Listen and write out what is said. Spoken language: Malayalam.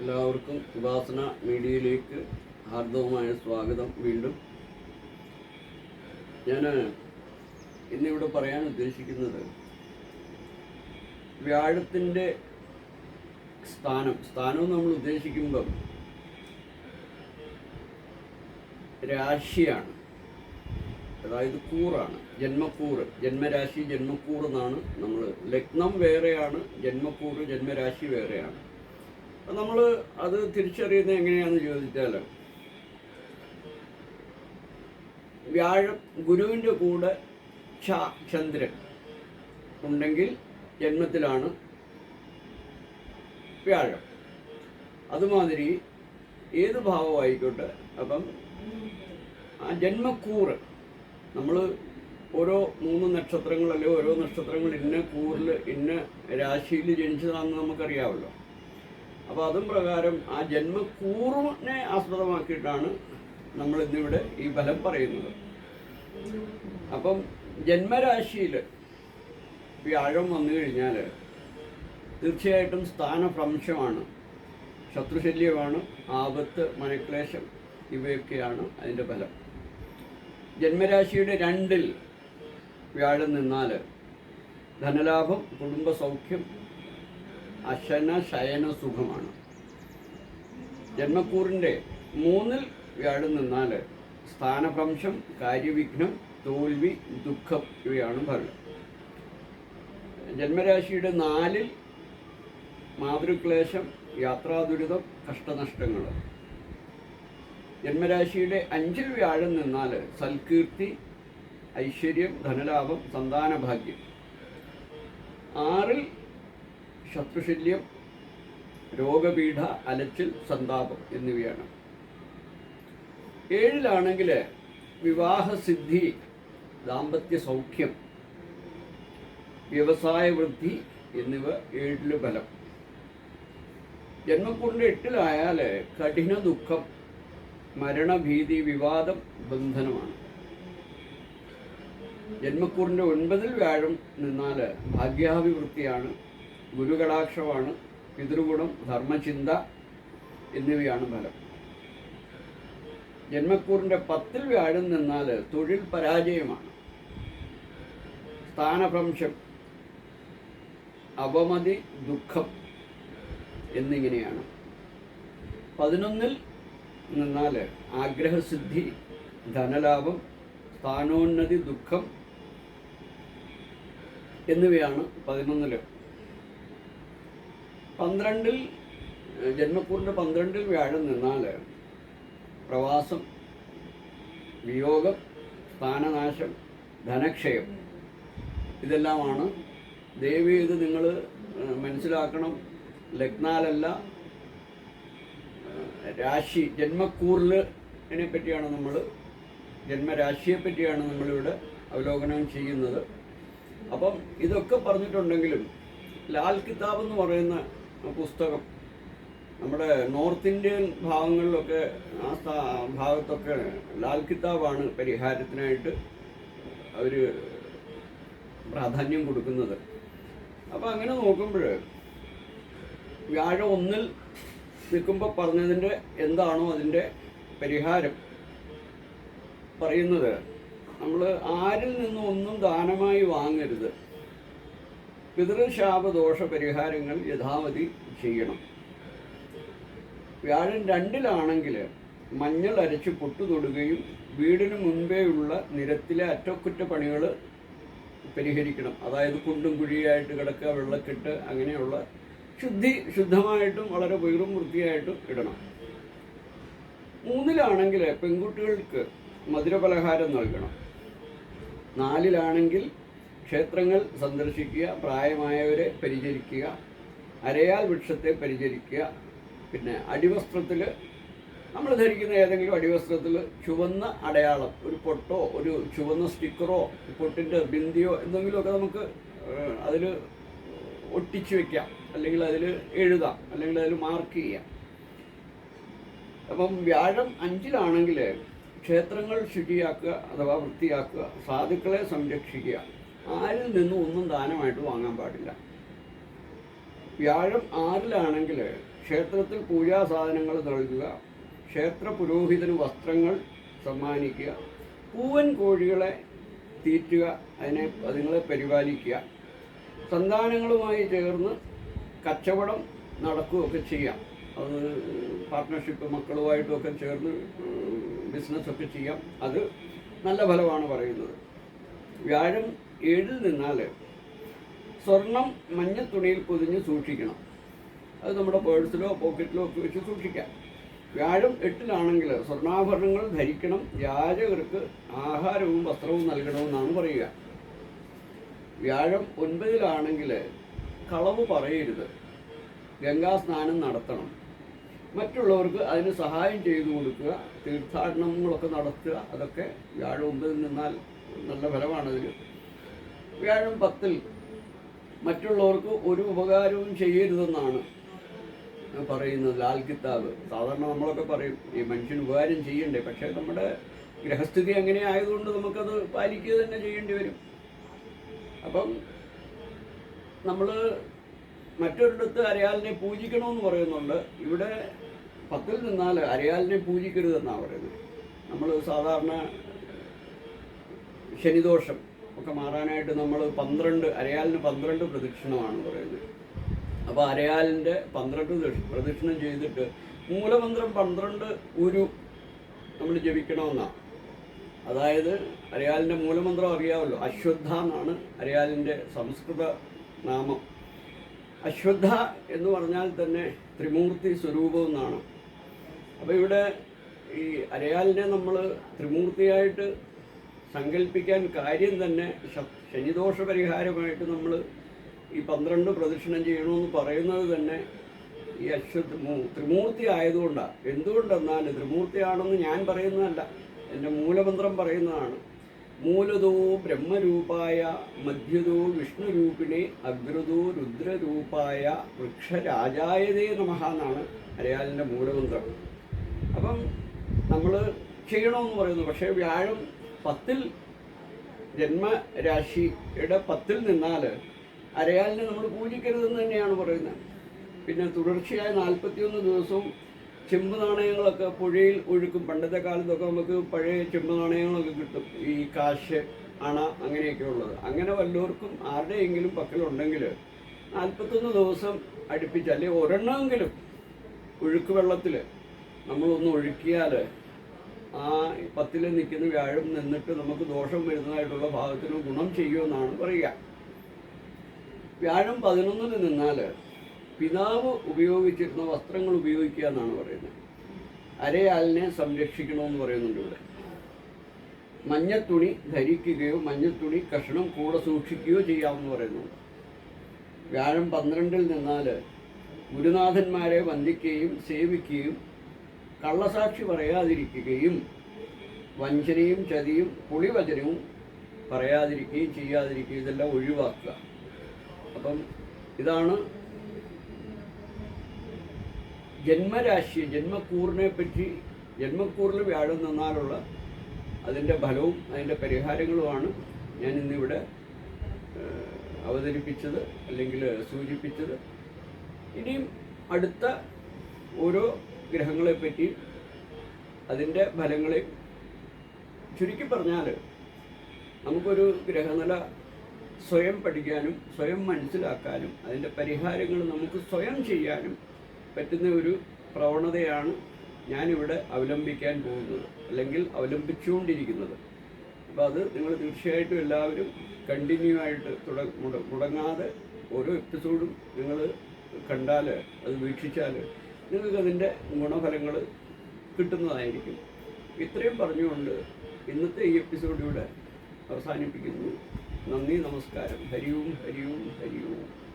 എല്ലാവർക്കും ഉപാസന മീഡിയയിലേക്ക് ഹാർദവമായ സ്വാഗതം വീണ്ടും. ഞാൻ ഇന്നിവിടെ പറയാൻ ഉദ്ദേശിക്കുന്നത് വ്യാഴത്തിന്റെ സ്ഥാനം സ്ഥാനം നമ്മൾ ഉദ്ദേശിക്കുമ്പം രാശിയാണ്. അതായത് കൂറാണ് ജന്മക്കൂറ് ജന്മരാശി ജന്മക്കൂർ എന്നാണ് നമ്മൾ. ലഗ്നം വേറെയാണ് ജന്മക്കൂറ് ജന്മരാശി വേറെയാണ്. നമ്മൾ അത് തിരിച്ചറിയുന്നത് എങ്ങനെയാണെന്ന് ചോദിച്ചാൽ വ്യാഴം ഗുരുവിന്റെ കൂടെ ചന്ദ്രൻ ഉണ്ടെങ്കിൽ ജന്മത്തിലാണ് വ്യാഴം. അതുമാതിരി ഏത് ഭാവമായിക്കോട്ടെ അപ്പം ആ ജന്മക്കൂറ് നമ്മൾ ഓരോ മൂന്ന് നക്ഷത്രങ്ങൾ അല്ലെങ്കിൽ ഓരോ നക്ഷത്രങ്ങൾ ഇന്ന കൂറിൽ ഇന്ന രാശിയിൽ ജനിച്ചതാണെന്ന് നമുക്കറിയാമല്ലോ അപ്പോൾ അതും പ്രകാരം ആ ജന്മക്കൂറിനെ ആസ്പദമാക്കിയിട്ടാണ് നമ്മൾ ഇന്നിവിടെ ഈ ഫലം പറയുന്നത്. അപ്പം ജന്മരാശിയിൽ വ്യാഴം വന്നു കഴിഞ്ഞാൽ തീർച്ചയായിട്ടും സ്ഥാനഭ്രംശമാണ് ശത്രുശല്യമാണ് ആപത്ത് മനക്ലേശം ഇവയൊക്കെയാണ് അതിന്റെ ഫലം. ജന്മരാശിയുടെ രണ്ടിൽ വ്യാഴം നിന്നാൽ ധനലാഭം കുടുംബസൗഖ്യം അശന ശയന സുഖമാണ്. ജന്മക്കൂറിന്റെ മൂന്നിൽ വ്യാഴം നിന്നാൽ സ്ഥാനഭംശം കാര്യവിഘ്നം തോൽവി ദുഃഖം ഇവയാണ് ഫലം. ജന്മരാശിയുടെ നാലിൽ മാതൃക്ലേശം യാത്രാദുരിതം കഷ്ടനഷ്ടങ്ങൾ. ജന്മരാശിയുടെ അഞ്ചിൽ വ്യാഴം നിന്നാൽ സൽകീർത്തി ഐശ്വര്യം ധനലാഭം സന്താനഭാഗ്യം. ആറിൽ ശത്രുശല്യം രോഗപീഠ അലച്ചിൽ സന്താപം എന്നിവയാണ്. ഏഴിലാണെങ്കിൽ വിവാഹസിദ്ധി ദാമ്പത്യ സൗഖ്യം വ്യവസായ വൃദ്ധി എന്നിവ ഏഴിൽ ഫലം. ജന്മക്കൂടിന്റെ എട്ടിലായാൽ കഠിന ദുഃഖം മരണഭീതി വിവാദം ബന്ധനമാണ്. ജന്മക്കൂറിന്റെ ഒൻപതിൽ വ്യാഴം നിന്നാൽ ഭാഗ്യാഭിവൃത്തിയാണ് ഗുരുകടാക്ഷമാണ് പിതൃഗുണം ധർമ്മചിന്ത എന്നിവയാണ് ഫലം. ജന്മക്കൂറിന്റെ പത്തിൽ വ്യാഴം നിന്നാൽ തൊഴിൽ പരാജയമാണ്. സ്ഥാനഭ്രംശം അപമതി ദുഃഖം എന്നിങ്ങനെയാണ്. പതിനൊന്നിൽ നിന്നാൽ ആഗ്രഹസിദ്ധി ധനലാഭം സ്ഥാനോന്നതി ദുഃഖം എന്നിവയാണ് പതിനൊന്നിൽ പന്ത്രണ്ടിൽ ജന്മക്കൂറിന്റെ പന്ത്രണ്ടിൽ വ്യാഴം നിന്നാൽ പ്രവാസം വിയോഗം സ്ഥാനനാശം ധനക്ഷയം ഇതെല്ലാമാണ്. ദേവി ഇത് നിങ്ങൾ മനസ്സിലാക്കണം. ലഗ്നാലല്ല രാശി ജന്മക്കൂറിലിനെ പറ്റിയാണ് നമ്മൾ ജന്മരാശിയെ പറ്റിയാണ് നമ്മളിവിടെ അവലോകനം ചെയ്യുന്നത്. അപ്പം ഇതൊക്കെ പറഞ്ഞിട്ടുണ്ടെങ്കിലും ലാൽ കിതാബ് എന്ന് പറയുന്ന പുസ്തകം. നമ്മുടെ നോർത്ത് ഇന്ത്യൻ ഭാഗങ്ങളിലൊക്കെ ആ ഭാഗത്തൊക്കെ ലാൽ കിതാബാണ് പരിഹാരത്തിനായിട്ട് അവർ പ്രാധാന്യം കൊടുക്കുന്നത്. അപ്പോൾ അങ്ങനെ നോക്കുമ്പോൾ വ്യാഴം ഒന്നിൽ നിൽക്കുമ്പോൾ പറഞ്ഞതിന്റെ എന്താണോ അതിന്റെ പരിഹാരം പറയുന്നത്. നമ്മൾ ആരിൽ നിന്നും ഒന്നും ദാനമായി വാങ്ങരുത്. പിതൃശാപദോഷ പരിഹാരങ്ങൾ യഥാവധി ചെയ്യണം. വ്യാഴം രണ്ടിലാണെങ്കിൽ മഞ്ഞൾ അരച്ച് പൊട്ടു തൊടുകയും വീടിന് മുൻപേ ഉള്ള നിരത്തിലെ അറ്റകുറ്റപ്പണികൾ പരിഹരിക്കണം. അതായത് കുണ്ടും കുഴിയായിട്ട് കിടക്കുക വെള്ളക്കെട്ട് അങ്ങനെയുള്ള ശുദ്ധി ശുദ്ധമായിട്ടും വളരെ വീറും വൃത്തിയായിട്ടും ഇടണം. മൂന്നിലാണെങ്കിൽ പെൺകുട്ടികൾക്ക് മധുരപലഹാരം നൽകണം. നാലിലാണെങ്കിൽ ക്ഷേത്രങ്ങൾ സന്ദർശിക്കുക പ്രായമായവരെ പരിചരിക്കുക അരയാൽ വൃക്ഷത്തെ പരിചരിക്കുക പിന്നെ അടിവസ്ത്രത്തിൽ നമ്മൾ ധരിക്കുന്ന ഏതെങ്കിലും അടിവസ്ത്രത്തിൽ ചുവന്ന അടയാളം ഒരു പൊട്ടോ ഒരു ചുവന്ന സ്റ്റിക്കറോ പൊട്ടിന്റെ ബിന്ദിയോ എന്തെങ്കിലുമൊക്കെ നമുക്ക് അതിൽ ഒട്ടിച്ചു വെക്കാം. അല്ലെങ്കിൽ അതിൽ എഴുതാം. അല്ലെങ്കിൽ അതിൽ മാർക്ക് ചെയ്യാം. അപ്പം വ്യാഴം അഞ്ചിലാണെങ്കിൽ ക്ഷേത്രങ്ങൾ ശുചിയാക്കുക അഥവാ വൃത്തിയാക്കുക സാധുക്കളെ സംരക്ഷിക്കുക. ആരിൽ നിന്നും ഒന്നും ദാനമായിട്ട് വാങ്ങാൻ പാടില്ല. വ്യാഴം ആറിലാണെങ്കിൽ ക്ഷേത്രത്തിൽ പൂജാ സാധനങ്ങൾ നൽകുക ക്ഷേത്ര പുരോഹിതന് വസ്ത്രങ്ങൾ സമ്മാനിക്കുക പൂവൻ കോഴികളെ തീറ്റുക അതിനെ അതുങ്ങളെ പരിപാലിക്കുക സന്താനങ്ങളുമായി ചേർന്ന് കച്ചവടം നടക്കുകയൊക്കെ ചെയ്യാം. അത് പാർട്ട്ണർഷിപ്പ് മക്കളുമായിട്ടുമൊക്കെ ചേർന്ന് ബിസിനസ്സൊക്കെ ചെയ്യാം. അത് നല്ല ഫലമാണ് പറയുന്നത്. വ്യാഴം ഏഴിൽ നിന്നാൽ സ്വർണം മഞ്ഞ തുണിയിൽ പൊതിഞ്ഞ് സൂക്ഷിക്കണം. അത് നമ്മുടെ പേഴ്സിലോ പോക്കറ്റിലോ ഒക്കെ വെച്ച് സൂക്ഷിക്കാം. വ്യാഴം എട്ടിലാണെങ്കിൽ സ്വർണാഭരണങ്ങൾ ധരിക്കണം. യാചകർക്ക് ആഹാരവും വസ്ത്രവും നൽകണമെന്നാണ് പറയുക. വ്യാഴം ഒൻപതിലാണെങ്കിൽ കളവ് പറയരുത്. ഗംഗാ സ്നാനം നടത്തണം. മറ്റുള്ളവർക്ക് അതിന് സഹായം ചെയ്തു കൊടുക്കുക. തീർത്ഥാടനങ്ങളൊക്കെ നടത്തുക. അതൊക്കെ വ്യാഴം ഒമ്പതിൽ നിന്നാൽ നല്ല ഫലമാണതിന് വ്യാഴം പത്തിൽ മറ്റുള്ളവർക്ക് ഒരു ഉപകാരവും ചെയ്യരുതെന്നാണ് പറയുന്നത്. ലാൽ കിതാബ്. സാധാരണ നമ്മളൊക്കെ പറയും ഈ മനുഷ്യന് ഉപകാരം ചെയ്യണ്ടേ? പക്ഷേ നമ്മുടെ ഗ്രഹസ്ഥിതി അങ്ങനെ ആയതുകൊണ്ട് നമുക്കത് പാലിക്കുക തന്നെ ചെയ്യേണ്ടി വരും. അപ്പം നമ്മൾ മറ്റൊരിടത്ത് അരയാലിനെ പൂജിക്കണമെന്ന് പറയുന്നുണ്ട്. ഇവിടെ പത്തിൽ നിന്നാൽ അരയാലിനെ പൂജിക്കരുതെന്നാണ് പറയുന്നത്. നമ്മൾ സാധാരണ ശനിദോഷം ഒക്കെ മാറാനായിട്ട് നമ്മൾ പന്ത്രണ്ട് അരയാലിന് പന്ത്രണ്ട് പ്രദക്ഷിണമാണ് പറയുന്നത്. അപ്പോൾ അരയാലിന്റെ പന്ത്രണ്ട് ദക്ഷ- പ്രദക്ഷിണം ചെയ്തിട്ട് മൂലമന്ത്രം പന്ത്രണ്ട് ഒരു നമ്മൾ ജപിക്കണമെന്നാണ് അതായത് അരയാലിന്റെ മൂലമന്ത്രം അറിയാമല്ലോ അശ്വത്ഥ എന്നാണ് അരയാലിന്റെ സംസ്കൃത നാമം. അശ്വത്ഥ എന്ന് പറഞ്ഞാൽ തന്നെ ത്രിമൂർത്തി സ്വരൂപം എന്നാണ്. അപ്പോൾ ഇവിടെ ഈ അരയാലിനെ നമ്മൾ ത്രിമൂർത്തിയായിട്ട് സങ്കല്പിക്കാൻ കാര്യം തന്നെ ശനിദോഷ പരിഹാരമായിട്ട് നമ്മൾ ഈ പന്ത്രണ്ട് പ്രദക്ഷിണം ചെയ്യണമെന്ന് പറയുന്നത് തന്നെ ഈ അശ്വത് ത്രിമൂർത്തി ആയതുകൊണ്ടാണ് എന്തുകൊണ്ടെന്നാൽ ത്രിമൂർത്തിയാണെന്ന് ഞാൻ പറയുന്നതല്ല. എന്റെ മൂലമന്ത്രം പറയുന്നതാണ്. മൂലതോ ബ്രഹ്മരൂപായ മധ്യതോ വിഷ്ണുരൂപിണി അഗ്രതോ രുദ്രരൂപായ വൃക്ഷരാജായതേ നമഹ എന്നാണ് മലയാളിന്റെ മൂലമന്ത്രം. അപ്പം നമ്മൾ ചെയ്യണമെന്ന് പറയുന്നു. പക്ഷേ വ്യാഴം പത്തിൽ ജന്മരാശിയുടെ പത്തിൽ നിന്നാൽ അരയാലിനെ നമ്മൾ പൂജിക്കരുതെന്ന് തന്നെയാണ് പറയുന്നത്. പിന്നെ തുടർച്ചയായ നാൽപ്പത്തിയൊന്ന് ദിവസവും ചെമ്പ് നാണയങ്ങളൊക്കെ പുഴയിൽ ഒഴുക്കും. പണ്ടത്തെ കാലത്തൊക്കെ നമുക്ക് പഴയ ചെമ്പ് നാണയങ്ങളൊക്കെ കിട്ടും. ഈ കാശ് അണ അങ്ങനെയൊക്കെ ഉള്ളത്. അങ്ങനെ വല്ലവർക്കും ആരുടെയെങ്കിലും പക്കലുണ്ടെങ്കിൽ നാൽപ്പത്തൊന്ന് ദിവസം അടുപ്പിച്ച് അല്ലെങ്കിൽ ഒരെണ്ണമെങ്കിലും ഒഴുക്ക് വെള്ളത്തിൽ നമ്മളൊന്ന് ഒഴുക്കിയാൽ ആ പത്തിൽ നിൽക്കുന്ന വ്യാഴം നിന്നിട്ട് നമുക്ക് ദോഷം വരുന്നതായിട്ടുള്ള ഭാഗത്തിന് ഗുണം ചെയ്യുമെന്നാണ് പറയുക. വ്യാഴം പതിനൊന്നിന് നിന്നാൽ പിതാവ് ഉപയോഗിച്ചിരുന്ന വസ്ത്രങ്ങൾ ഉപയോഗിക്കുക എന്നാണ് പറയുന്നത്. അരയാലിനെ സംരക്ഷിക്കണമെന്ന് പറയുന്നുണ്ട് ഇവിടെ. മഞ്ഞത്തുണി ധരിക്കുകയോ മഞ്ഞത്തുണി കഷണം കൂടെ സൂക്ഷിക്കുകയോ ചെയ്യാമെന്ന് പറയുന്നുണ്ട്. വ്യാഴം പന്ത്രണ്ടിൽ നിന്നാൽ ഗുരുനാഥന്മാരെ വന്ദിക്കുകയും സേവിക്കുകയും കള്ളസാക്ഷി പറയാതിരിക്കുകയും വഞ്ചനയും ചതിയും പുളിവചനവും പറയാതിരിക്കുകയും ചെയ്യാതിരിക്കുകയും ഇതെല്ലാം ഒഴിവാക്കുക. അപ്പം ഇതാണ് ജന്മരാശിയെ ജന്മക്കൂറിനെ പറ്റി ജന്മക്കൂറിൽ വ്യാഴം നിന്നാലുള്ള അതിന്റെ ഫലവും അതിന്റെ പരിഹാരങ്ങളുമാണ് ഞാൻ ഇന്നിവിടെ അവതരിപ്പിച്ചത് അല്ലെങ്കിൽ സൂചിപ്പിച്ചത്. ഇനിയും അടുത്ത ഓരോ ഗ്രഹങ്ങളെ പറ്റി അതിന്റെ ഫലങ്ങളെ ചുരുക്കി പറഞ്ഞാൽ നമുക്കൊരു ഗ്രഹനില സ്വയം പഠിക്കാനും സ്വയം മനസ്സിലാക്കാനും അതിന്റെ പരിഹാരങ്ങൾ നമുക്ക് സ്വയം ചെയ്യാനും പറ്റുന്ന ഒരു പ്രവണതയാണ് ഞാനിവിടെ അവലംബിക്കാൻ പോകുന്നത് അല്ലെങ്കിൽ അവലംബിച്ചുകൊണ്ടിരിക്കുന്നത്. അപ്പോൾ അത് നിങ്ങൾ തീർച്ചയായിട്ടും എല്ലാവരും കണ്ടിന്യൂ ആയിട്ട് തുടങ്ങാതെ ഓരോ എപ്പിസോഡും നിങ്ങൾ കണ്ടാൽ അത് വീക്ഷിച്ചാൽ നിങ്ങൾക്ക് അതിന്റെ ഗുണഫലങ്ങൾ കിട്ടുന്നതായിരിക്കും. ഇത്രയും പറഞ്ഞുകൊണ്ട് ഇന്നത്തെ ഈ എപ്പിസോഡിലൂടെ അവസാനിപ്പിക്കുന്നു. നന്ദി നമസ്കാരം. ഹരിവും ഹരിവും ഹരിവും